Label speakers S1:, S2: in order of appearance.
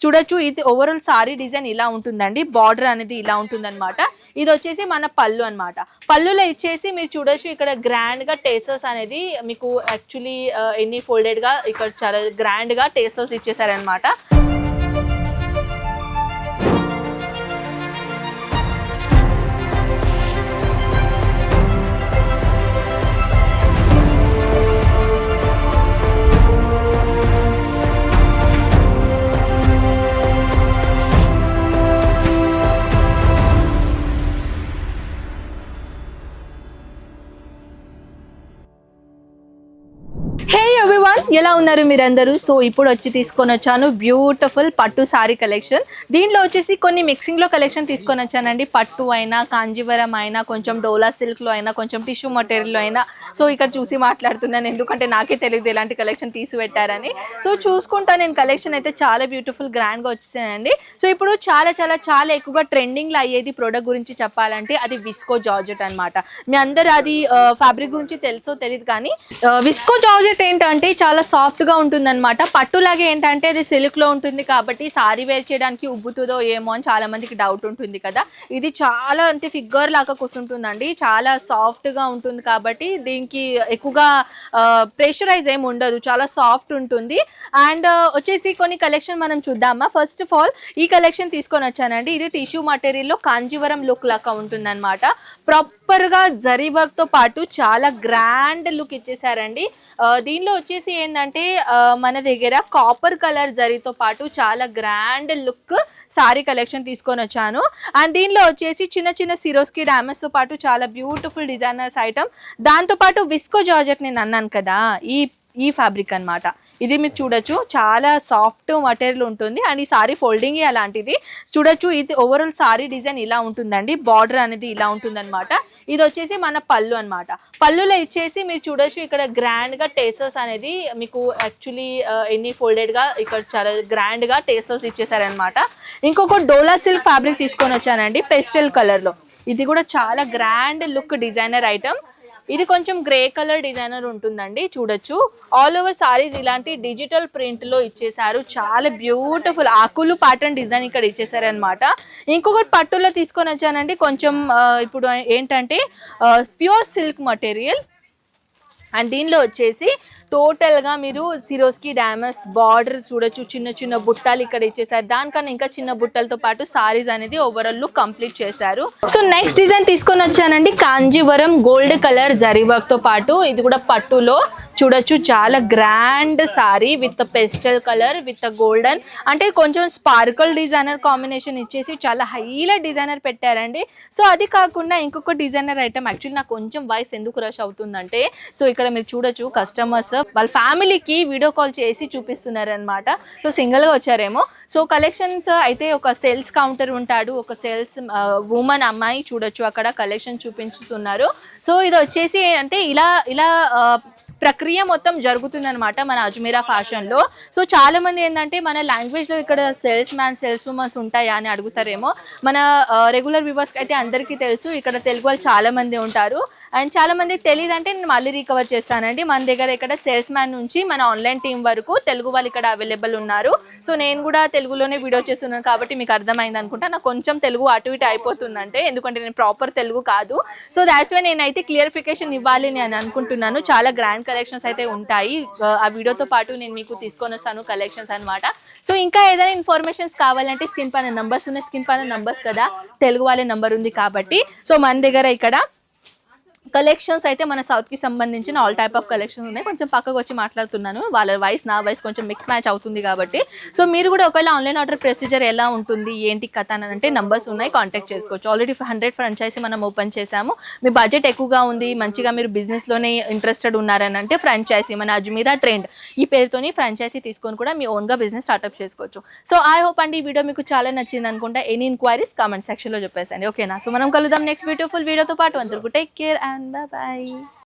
S1: చూడొచ్చు ఇది overall sorry design ఇలా ఉంటుందండి బార్డర్ అనేది ఇలా ఉంటుందన్నమాట. ఇది వచ్చేసి మన పళ్ళు అన్నమాట. పళ్ళులో ఇచ్చేసి మీరు చూడొచ్చు ఇక్కడ గ్రాండ్గా టేసర్స్ అనేది మీకు యాక్చువల్లీ uh, ఎన్ని ఫోల్డెడ్గా ఇక్కడ చాలా గ్రాండ్గా టేసర్స్ ఇచ్చేసారనమాట ఎలా ఉన్నారు మీరందరూ? సో ఇప్పుడు వచ్చి తీసుకొని వచ్చాను. బ్యూటిఫుల్ పట్టు శారీ కలెక్షన్ దీనిలో వచ్చేసి కొన్ని మిక్సింగ్లో కలెక్షన్ తీసుకొని వచ్చానండి. పట్టు అయినా కాంజీవరం అయినా కొంచెం డోలా సిల్క్లో అయినా కొంచెం టిష్యూ మెటీరియల్లో అయినా. సో ఇక్కడ చూసి మాట్లాడుతున్నాను. ఎందుకంటే నాకే తెలియదు ఎలాంటి కలెక్షన్ తీసి పెట్టారని సో చూసుకుంటా నేను కలెక్షన్ అయితే చాలా బ్యూటిఫుల్ గ్రాండ్గా వచ్చేసానండి సో ఇప్పుడు చాలా చాలా చాలా ఎక్కువగా ట్రెండింగ్లో అయ్యేది ప్రోడక్ట్ గురించి చెప్పాలంటే అది విస్కో జార్జెట్ అనమాట మీ అందరు అది ఫ్యాబ్రిక్ గురించి తెలుసో తెలియదు కానీ విస్కో జార్జెట్ ఏంటంటే చాలా సాఫ్ట్గా ఉంటుందన్నమాట. పట్టులాగే ఏంటంటే అది సిల్క్లో ఉంటుంది కాబట్టి సారీ వేర్ చేయడానికి ఉబ్బుతుందో ఏమో అని చాలా మందికి డౌట్ ఉంటుంది కదా. ఇది చాలా అంటే ఫిగర్ లాగా కూర్చుంటుందండి. చాలా సాఫ్ట్గా ఉంటుంది కాబట్టి దీనికి ఎక్కువగా ప్రెషరైజ్ ఏమి ఉండదు. చాలా సాఫ్ట్ ఉంటుంది. అండ్ వచ్చేసి కొన్ని కలెక్షన్ మనం చూద్దామా? ఫస్ట్ ఆఫ్ ఆల్ ఈ కలెక్షన్ తీసుకొని వచ్చానండి. ఇది టిష్యూ మటీరియల్లో కాంజీవరం లుక్ లాగా ఉంటుందన్నమాట. సూపర్గా జరీ వర్క్తో పాటు చాలా గ్రాండ్ లుక్ ఇచ్చేసారండి. దీనిలో వచ్చేసి ఏంటంటే మన దగ్గర కాపర్ కలర్ జరీతో పాటు చాలా గ్రాండ్ లుక్ సారీ కలెక్షన్ తీసుకొని వచ్చాను. అండ్ దీనిలో వచ్చేసి చిన్న చిన్న సిరోస్కి తో పాటు చాలా బ్యూటిఫుల్ డిజైనర్స్ ఐటమ్. దాంతోపాటు విస్కో జార్జెట్ నేను అన్నాను కదా ఈ ఈ ఫ్యాబ్రిక్ అన్నమాట. ఇది మీరు చూడొచ్చు చాలా సాఫ్ట్ మటీరియల్ ఉంటుంది. అండ్ ఈ సారీ ఫోల్డింగ్ అలాంటిది. చూడొచ్చు ఇది ఓవరాల్ సారీ డిజైన్ ఇలా ఉంటుందండి. బార్డర్ అనేది ఇలా ఉంటుందన్నమాట. ఇది వచ్చేసి మన పళ్ళు అన్నమాట. పళ్ళులో ఇచ్చేసి మీరు చూడొచ్చు ఇక్కడ గ్రాండ్గా టేసర్స్ అనేది మీకు యాక్చువల్లీ ఎన్ని ఫోల్డెడ్గా ఇక్కడ చాలా గ్రాండ్గా టేసర్స్ ఇచ్చేసారనమాట ఇంకొక డోలా సిల్క్ ఫ్యాబ్రిక్ తీసుకొని వచ్చానండి పెస్టల్ కలర్లో ఇది కూడా చాలా గ్రాండ్ లుక్ డిజైనర్ ఐటమ్ ఇది కొంచెం గ్రే కలర్ డిజైనర్ ఉంటుందండి చూడొచ్చు. ఆల్ ఓవర్ సారీస్ ఇలాంటి డిజిటల్ ప్రింట్లో ఇచ్చేసారు చాలా బ్యూటిఫుల్ ఆకులు ప్యాటర్న్ డిజైన్ ఇక్కడ ఇచ్చేసారు అనమాట ఇంకొకటి పట్టులో తీసుకొని వచ్చానండి. కొంచెం ఇప్పుడు ఏంటంటే ప్యూర్ సిల్క్ మటీరియల్ అండ్ దీనిలో వచ్చేసి టోటల్గా మీరు సిరోస్కి డ్యామస్ బార్డర్ చూడొచ్చు చిన్న చిన్న బుట్టాలు ఇక్కడ ఇచ్చేసారు దానికన్నా ఇంకా చిన్న బుట్టలతో పాటు సారీస్ అనేది ఓవరాల్ లుక్ కంప్లీట్ చేశారు. సో నెక్స్ట్ డిజైన్ తీసుకొని వచ్చానండి. కాంజీవరం గోల్డ్ కలర్ జరీ వర్క్తో పాటు ఇది కూడా పట్టులో. చూడొచ్చు. చాలా grand sari with pastel colour with golden అంటే కొంచెం స్పార్కల్ డిజైనర్ కాంబినేషన్ ఇచ్చేసి చాలా హైలైట్ డిజైనర్ పెట్టారండి. సో అది కాకుండా ఇంకొక డిజైనర్ ఐటమ్ యాక్చువల్లీ నాకు కొంచెం వాయిస్ ఎందుకు రష్ అవుతుందంటే సో ఇక్కడ మీరు చూడొచ్చు కస్టమర్స్ వాళ్ళ ఫ్యామిలీకి వీడియో కాల్ చేసి చూపిస్తున్నారు అనమాట సో సింగిల్గా వచ్చారేమో. సో కలెక్షన్స్ అయితే ఒక సేల్స్ కౌంటర్ ఉంటాడు. ఒక సేల్స్ ఉమెన్ అమ్మాయి చూడొచ్చు. అక్కడ కలెక్షన్ చూపించుతున్నారు. సో ఇది వచ్చేసి అంటే ఇలా ఇలా ప్రక్రియ మొత్తం జరుగుతుందనమాట మన అజ్మీరా ఫ్యాషన్లో. సో చాలా మంది ఏంటంటే మన లాంగ్వేజ్లో ఇక్కడ సేల్స్ మ్యాన్ సేల్స్ ఉమెన్స్ ఉంటాయా అని అడుగుతారేమో. మన రెగ్యులర్ వ్యూవర్స్కి అయితే అందరికీ తెలుసు. ఇక్కడ తెలుగు వాళ్ళు చాలామంది ఉంటారు. అండ్ చాలా మందికి తెలియదు అంటే నేను మళ్ళీ రికవర్ చేస్తానండి. మన దగ్గర ఇక్కడ సేల్స్ మ్యాన్ నుంచి మన ఆన్లైన్ టీం వరకు తెలుగు వాళ్ళు ఇక్కడ అవైలబుల్ ఉన్నారు. సో నేను కూడా తెలుగులోనే వీడియో చేస్తున్నాను కాబట్టి మీకు అర్థమైంది అనుకుంటా. నాకు కొంచెం తెలుగు అటు ఇటు అయిపోతుందంటే ఎందుకంటే నేను ప్రాపర్ తెలుగు కాదు. సో దాట్స్ వే నేనైతే క్లియరిఫికేషన్ ఇవ్వాలి నేను అనుకుంటున్నాను. చాలా గ్రాండ్ కలెక్షన్స్ అయితే ఉంటాయి. ఆ వీడియోతో పాటు నేను మీకు తీసుకొని వస్తాను కలెక్షన్స్ అనమాట సో ఇంకా ఏదైనా ఇన్ఫర్మేషన్స్ కావాలంటే స్కిన్ పైన నంబర్స్ ఉన్నాయి. స్కిన్ పైన నంబర్స్ కదా? తెలుగు వాళ్ళే నంబర్ ఉంది కాబట్టి. సో మన దగ్గర ఇక్కడ కలెక్షన్స్ అయితే మన సౌత్కి సంబంధించిన ఆల్ టైప్ ఆఫ్ కలెక్షన్స్ ఉన్నాయి. కొంచెం పక్కకు వచ్చి మాట్లాడుతున్నాను. వాళ్ళ వాయిస్ నా వాయిస్ కొంచెం మిక్స్ మ్యాచ్ అవుతుంది కాబట్టి. సో మీరు కూడా ఒకవేళ ఆన్లైన్ ఆర్డర్ ప్రొసీజర్ ఎలా ఉంటుంది? ఏంటి కథ అని అంటే నంబర్స్ ఉన్నాయి. కాంటాక్ట్ చేసుకోవచ్చు. ఆల్రెడీ హండ్రెడ్ ఫ్రాంచైజీ మనం ఓపెన్ చేసాము మీ బడ్జెట్ ఎక్కువగా ఉంది. మంచిగా మీరు బిజినెస్లోనే లోనే ఇంట్రెస్టెడ్ ఉన్నారని అంటే ఫ్రాంచైజీ మన అజ్మీరా ట్రెండ్ ఈ పేరుతోని ఫ్రాంచైజీ తీసుకొని కూడా మీ ఓన్గా బిజినెస్ స్టార్ట్అప్ చేసుకోవచ్చు. సో ఐ హోప్ అండి ఈ వీడియో మీకు చాలా నచ్చింది అనుకుంటా. ఎనీ ఇన్క్వైరీస్ కామెంట్ సెక్షన్లో చెప్పేసండి. ఓకేనా సో మనం కలుద్దాం నెక్స్ట్ బ్యూటిఫుల్ వీడియోతో పాటు. అందరికీ take care and Bye bye.